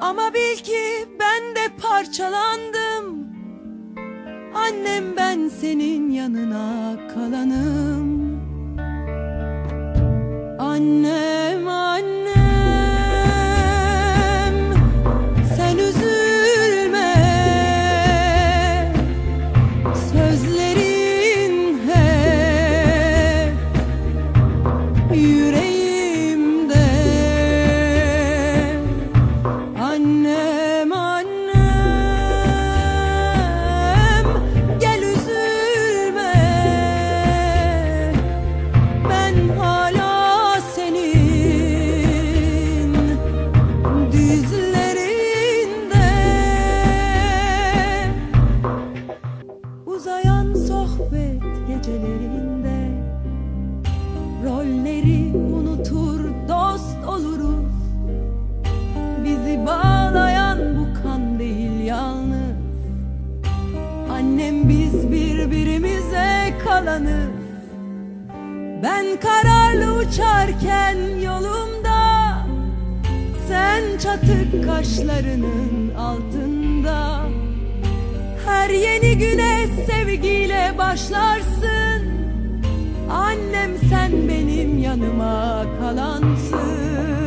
Ama bil ki ben de parçalandım. Annem ben senin yanına kalanım. Annem annem sen üzülme. Sözlerin hep yüreğimde dizlerinde Uzayan sohbet gecelerinde. Rolleri unutur dost oluruz. Bizi bağlayan bu kan yalnız. Annem biz birbirimize kalanız. Ben kararlı uçarken yolumda Sen çatık kaşlarının altında. Her yeni güne sevgiyle başlarsın. Annem sen benim yanıma kalansın